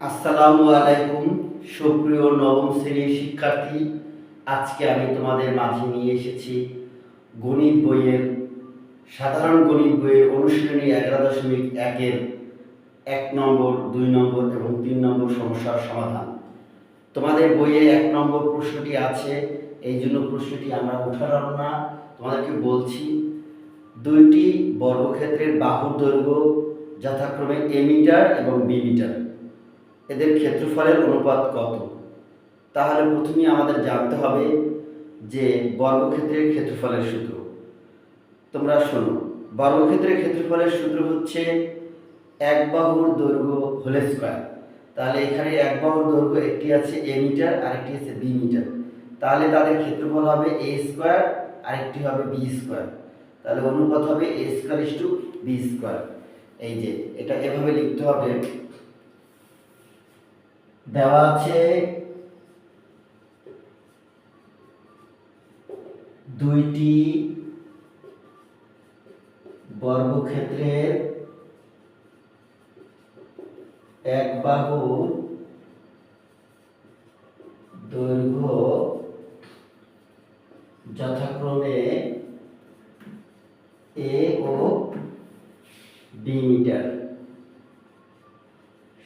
আসসালামু আলাইকুম, সুপ্রিয় নবম শ্রেণির শিক্ষার্থী। আজকে আমি তোমাদের মাঝে নিয়ে এসেছি গণিত বইয়ের, সাধারণ গণিত বইয়ের অনুশীলনী এগারো দশমিক একের এক নম্বর, দুই নম্বর এবং তিন নম্বর সমস্যার সমাধান। তোমাদের বইয়ে এক নম্বর প্রশ্নটি আছে, এই জন্য প্রশ্নটি আমরা উঠালাম না, তোমাদেরকে বলছি, দুইটি বর্গক্ষেত্রের বাহুর দৈর্ঘ্য যথাক্রমে এ মিটার এবং বি মিটার। এদের ক্ষেত্রফলের অনুপাত কত? তাহলে প্রথমেই আমাদের জানতে হবে যে বর্গক্ষেত্রের ক্ষেত্রফলের সূত্র। তোমরা শোনো, বর্গক্ষেত্রের ক্ষেত্রফলের সূত্র হচ্ছে এক বাহুর দৈর্ঘ্য হোল স্কোয়ার। তাহলে এখানে এক বাহুর দৈর্ঘ্য একটি আছে এ মিটার, আরেকটি আছে বি মিটার। তাহলে তাদের ক্ষেত্রফল হবে এ স্কোয়ার, আরেকটি হবে বি স্কোয়ার। তাহলে অনুপাত হবে A square is to B square. এই যে, এটা এভাবে লিখতে হবে। দেওয়া আছে দুইটি বর্গক্ষেত্রের এক বাহুর দৈর্ঘ্য যথাক্রমে এ ও বি মিটার।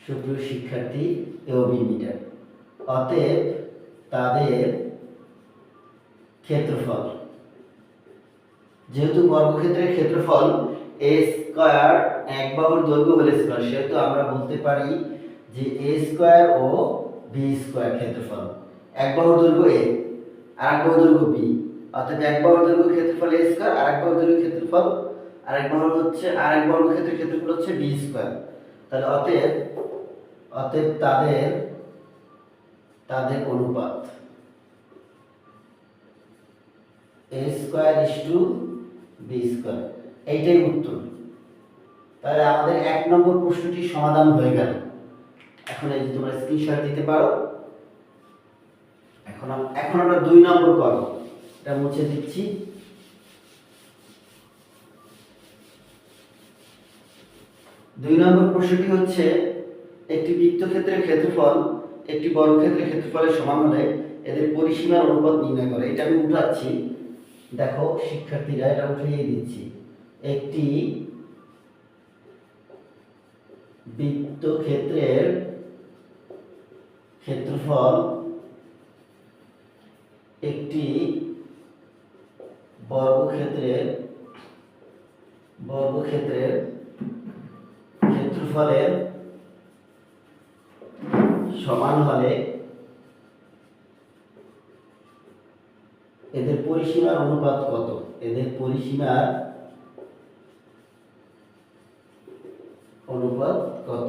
সুপ্রিয় শিক্ষার্থী এবি মিটার অতএব তাদের ক্ষেত্রফল, যেহেতু বর্গক্ষেত্রের ক্ষেত্রফল এ স্কোয়ার এক বাহুর দৈর্ঘ্য হলে স্কোয়ার সেহেতু আমরা বলতে পারি যে এ স্কোয়ার ও বি স্কোয়ার ক্ষেত্রফল। এক বাহুর দৈর্ঘ্য এ আর এক বাহুর দৈর্ঘ্য বি অর্থাৎ এক বাহুর দৈর্ঘ্য ক্ষেত্রফল এ স্কোয়ার আর এক বাহুর দৈর্ঘ্য ক্ষেত্রফল আর এক বাহুর হচ্ছে আর এক বর্গক্ষেত্রের ক্ষেত্রফল হচ্ছে বি স্কোয়ার তাহলে অতএব অতএব তাদের তাদের অনুপাত। A square is to B square এইটাই উত্তর। তাহলে আমাদের এক নম্বর প্রশ্নটি সমাধান হয়ে গেল। এখন এই তোমরা স্ক্রিনশট দিতে পারো। এখন এখন আমরা দুই নম্বর করো এটা মুছে দিচ্ছি। দুই নম্বর প্রশ্নটি হচ্ছে একটি বৃত্তক্ষেত্রের ক্ষেত্রফল, একটি বর্গক্ষেত্রের ক্ষেত্রফলের সমান হলে এদের পরিসীমার অনুপাত নির্ণয় করে। এটা আমি উঠাচ্ছি। দেখো, শিক্ষার্থীরা, এটা উঠিয়ে দিচ্ছি। একটি বৃত্তক্ষেত্রের ক্ষেত্রফল, একটি বর্গক্ষেত্রের বর্গক্ষেত্রের ক্ষেত্রফলের সমান হলে এদের পরিসীমার অনুপাত কত? এদের পরিসীমার অনুপাত কত?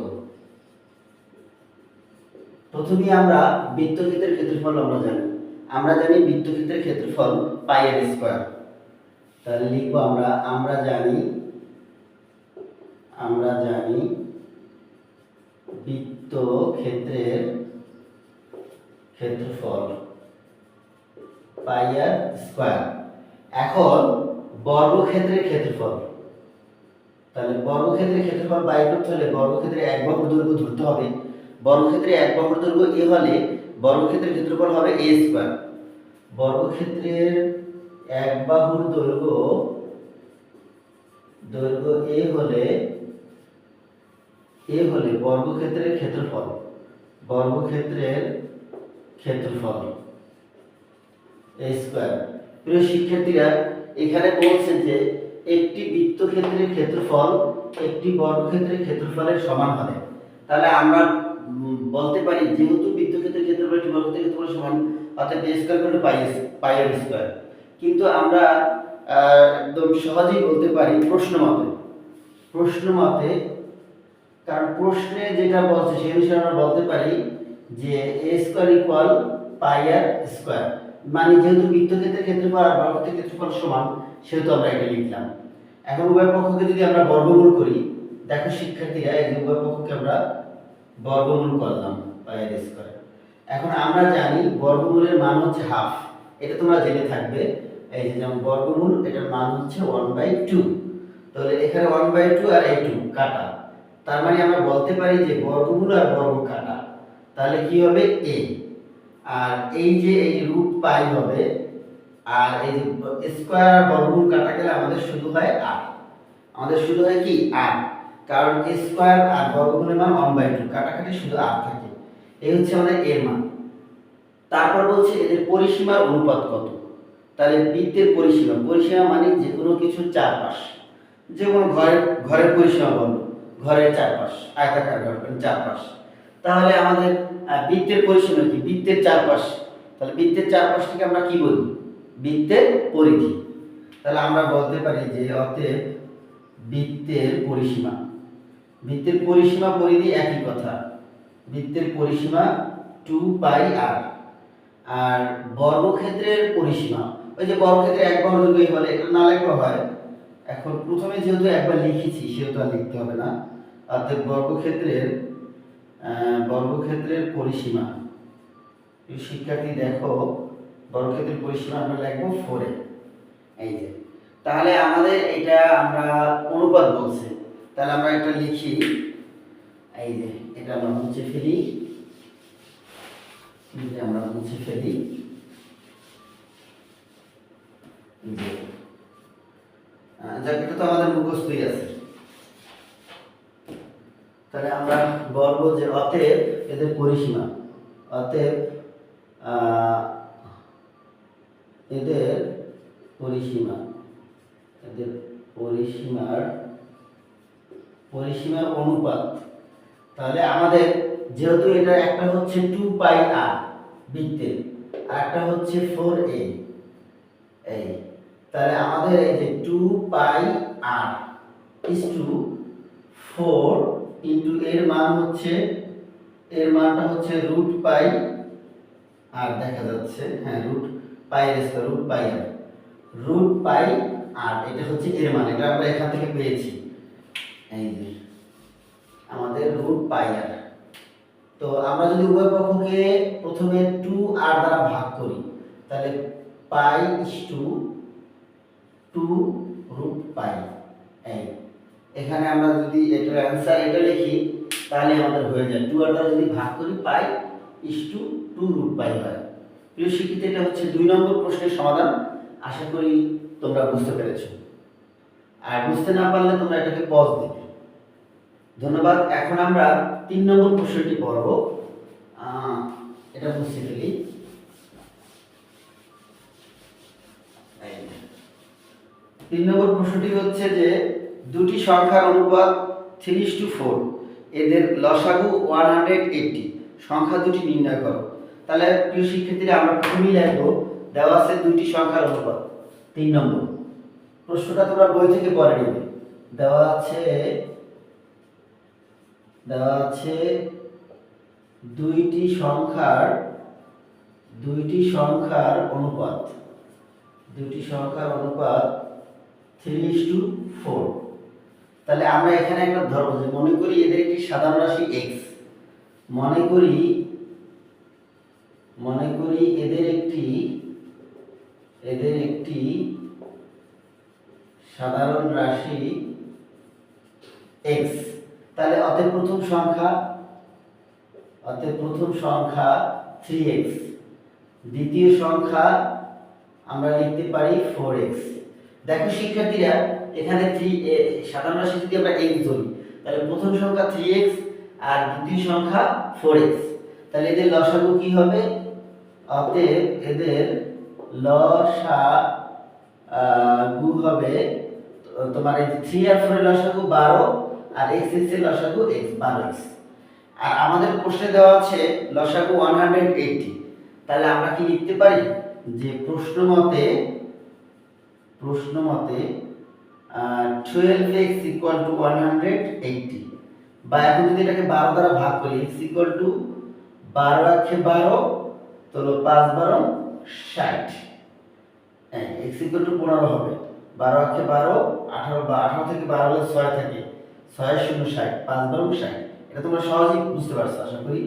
প্রথমেই আমরা বৃত্তক্ষেত্রের ক্ষেত্রফল আমরা জানি। আমরা জানি বৃত্তক্ষেত্রের ক্ষেত্রফল পাই স্কোয়ার। তাহলে লিখব আমরা আমরা জানি আমরা জানি বৃত্ত ক্ষেত্রের ক্ষেত্রফল পাই আর স্কোয়ার। এখন বর্গক্ষেত্রের ক্ষেত্রফল। তাহলে বর্গক্ষেত্রের ক্ষেত্রফল বাইর করতে হলে বর্গক্ষেত্রে এক বাহুর দৈর্ঘ্য ধরতে হবে। বর্গক্ষেত্রে এক বাহুর দৈর্ঘ্য এ হলে বর্গক্ষেত্রের ক্ষেত্রফল হবে এ স্কোয়ার। বর্গক্ষেত্রের এক বাহুর দৈর্ঘ্য দৈর্ঘ্য এ হলে এ হলে বর্গক্ষেত্রের ক্ষেত্রফল বর্গক্ষেত্রের ক্ষেত্রফল এ স্কোয়ার প্রিয় শিক্ষার্থীরা, এখানে বলছে যে একটি বৃত্তক্ষেত্রের ক্ষেত্রফল একটি বর্গক্ষেত্রের ক্ষেত্রফলের সমান হবে। তাহলে আমরা বলতে পারি যেহেতু বৃত্তক্ষেত্রের ক্ষেত্রফল একটি বর্গক্ষেত্রের সমান, অর্থাৎ এ স্কোয়ার করলে পাই পাই আর স্কোয়ার কিন্তু আমরা একদম সহজেই বলতে পারি প্রশ্ন মতে প্রশ্ন মতে কারণ প্রশ্নে যেটা বলছে, সেই অনুসারে আমরা বলতে পারি যে A square equal pi r square মানে যেহেতু বৃত্তক্ষেত্রের ক্ষেত্রফল আর বর্গক্ষেত্রের ক্ষেত্রফল সমান, সেহেতু আমরা এটা লিখলাম। এখন উভয় পক্ষকে যদি আমরা বর্গমূল করি, দেখো শিক্ষার্থীরা, এই উভয় পক্ষকে আমরা বর্গমূল করলাম পাই আর স্কোয়ার এখন আমরা জানি বর্গমূলের মান হচ্ছে হাফ এটা তোমরা জেনে থাকবে, এই যে যেমন বর্গমূল, এটার মান হচ্ছে ওয়ান বাই টু তাহলে এখানে ওয়ান বাই টু আর এই টু কাটা। তার মানে আমরা বলতে পারি যে বর্গমূল আর বর্গ কাটা। তাহলে কি হবে? এ আর এই যে এই রুট পাই হবে, আর এই যে স্কোয়ার বর্গমূল কাটা গেলে আমাদের শুধু হয় আর আমাদের শুধু হয় কি? আর কারণ স্কোয়ার আর বর্গমূলের মান ওয়ান বাই টু কাটাকাটি শুধু আর থাকে। এই হচ্ছে আমাদের এর মান। তারপর বলছে এদের পরিসীমার অনুপাত কত? তাহলে বৃত্তের পরিসীমা। পরিসীমা মানে যে কোনো কিছুর চারপাশ। যে কোনো ঘরের ঘরের পরিসীমা বলব ঘরের চারপাশ, আয়তাকার ঘর মানে চারপাশ। তাহলে আমাদের বৃত্তের পরিসীমা কি? বৃত্তের চারপাশ। তাহলে বৃত্তের চারপাশটাকে আমরা কি বলি? বৃত্তের পরিধি। তাহলে আমরা বলতে পারি যে অতএব বৃত্তের পরিসীমা। বৃত্তের পরিসীমা পরিধি একই কথা। বৃত্তের পরিসীমা টু পাই আর। আর বর্গক্ষেত্রের পরিসীমা। ওই যে বর্গক্ষেত্রে এক বর্গই হলে এটা না লেখা হয়। এখন প্রথমে যেহেতু একবার লিখেছি, সেহেতু আর লিখতে হবে না। অর্থাৎ বর্গক্ষেত্রের বর্গক্ষেত্রের পরিসীমা। শিক্ষার্থী দেখো, বর্গক্ষেত্রের পরিসীমা আমরা লিখব ফোরে এই যে। তাহলে আমাদের এটা আমরা অনুপাত বলছে। তাহলে আমরা এটা লিখি, এই যে, এটা আমরা মুছে ফেলি। আমরা মুছে ফেলি এই যে, আহ, যাক তো আমাদের মুখস্থই আছে। তাহলে আমরা বলব যে অতএব এদের পরিসীমা, অতএব এদের পরিসীমা, এদের পরিসীমার পরিসীমার অনুপাত। তাহলে আমাদের যেহেতু এটা একটা হচ্ছে টু পাই আর বৃত্তের, আর একটা হচ্ছে ফোর এ এই। তাহলে আমাদের এই যে two pi r is to four into এর মান হচ্ছে, এর মানটা হচ্ছে রুট পাই আর দেখা যাচ্ছে হ্যাঁ root pi square root pi আর রুট পাই আর এটা হচ্ছে এর মান, এটা আমরা এখান থেকে পেয়েছি। এই যে, আমাদের রুট পাই আর তো আমরা যদি উভয় পক্ষকে প্রথমে টু আর দ্বারা ভাগ করি, তাহলে pi is to two root pi এই এখানে আমরা যদি এটার অ্যান্সার এটা লিখি, তাহলে আমাদের হয়ে যায়। টু আর যদি ভাগ করি pi is to two root pi হয়। প্রিয় শিক্ষিত, এটা হচ্ছে দুই নম্বর প্রশ্নের সমাধান। আশা করি তোমরা বুঝতে পেরেছ। আর বুঝতে না পারলে তোমরা এটাকে পজ দিবে। ধন্যবাদ। এখন আমরা তিন নম্বর প্রশ্নটি পড়ব। এটা বুঝতে ফেলি এই যে। তিন নম্বর প্রশ্নটি হচ্ছে যে, দুটি সংখ্যার অনুপাত থ্রি টু ফোর এদের লসাগু ওয়ান হান্ড্রেড এইটটি সংখ্যা দুটি নির্ণয় করো। তাহলে প্রিয় শিক্ষার্থীরা, আমরা প্রথমেই লিখব, দেওয়া আছে দুটি সংখ্যার অনুপাত। তিন নম্বর, প্রশ্নটা তোমরা বই থেকে পড়ে নেবে। দেওয়া আছে দেওয়া আছে দুইটি সংখ্যার দুইটি সংখ্যার অনুপাত। দুইটি সংখ্যার অনুপাত থ্রি টু ফোর তাহলে আমরা এখানে একটা ধরবো যে মনে করি এদের একটি সাধারণ রাশি এক্স মনে করি মনে করি এদের একটি এদের একটি সাধারণ রাশি এক্স তাহলে অতএব প্রথম সংখ্যা, অতএব প্রথম সংখ্যা থ্রি এক্স দ্বিতীয় সংখ্যা আমরা লিখতে পারি ফোর এক্স দেখো শিক্ষার্থীরা, এখানে থ্রি সাধারণ রাশি যদি আমরা এক্স ধরি, তাহলে প্রথম সংখ্যা থ্রি এক্স আর দ্বিতীয় সংখ্যা ফোর এক্স তাহলে এদের লসাগু কি হবে? অতএব এদের লসা গু হবে, তোমার এই থ্রি আর ফোরের লসাগু বারো আর এক্স এক্সের লসাগু এক্স বারো এক্স আর আমাদের প্রশ্নে দেওয়া আছে লসাগু ওয়ান হান্ড্রেড এইটটি তাহলে আমরা কি লিখতে পারি? যে প্রশ্ন মতে প্রশ্ন মতে twelve X equal to one hundred eighty বা এখন যদি এটাকে বারো দ্বারা ভাগ করি এক্স ইকুয়াল টু বারো একে বারো তাহলে পাঁচ বারো, ষাট। হ্যাঁ এক্স ইকুয়াল টু পনেরো হবে। বারো একে বারো, আঠারো বা আঠারো থেকে বারো হলে ছয় থাকে। ছয় শূন্য ষাট, পাঁচ বারো ষাট। এটা তোমরা সহজেই বুঝতে পারছ, আশা করি।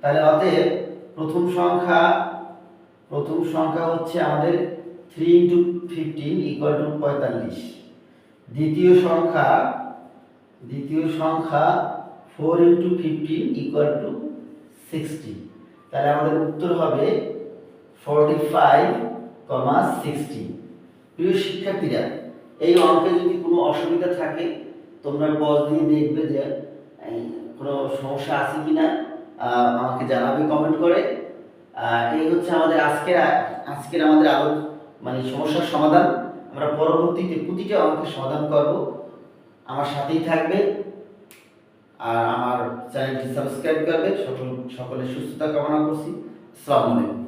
তাহলে অতএব প্রথম সংখ্যা প্রথম সংখ্যা হচ্ছে আমাদের three into fifteen equal to পঁয়তাল্লিশ। দ্বিতীয় সংখ্যা দ্বিতীয় সংখ্যা four into fifteen equal to sixty তাহলে আমাদের উত্তর হবে ফর্টি ফাইভ কমা সিক্সটি প্রিয় শিক্ষার্থীরা, এই অঙ্কে যদি কোনো অসুবিধা থাকে, তোমরা পজ দিয়ে দেখবে যে কোনো সমস্যা আছে কি না আমাকে জানাবে কমেন্ট করে। এই হচ্ছে আমাদের আজকের আজকের আমাদের আলো মানে সমস্যার সমাধান আমরা পরবর্তীতে প্রতিটা অঙ্কের সমাধান করব। আমার সাথেই থাকবে আর আমার চ্যানেলটি সাবস্ক্রাইব করবে। সকল সকলের সুস্থতা কামনা করছি। আসসালামু আলাইকুম।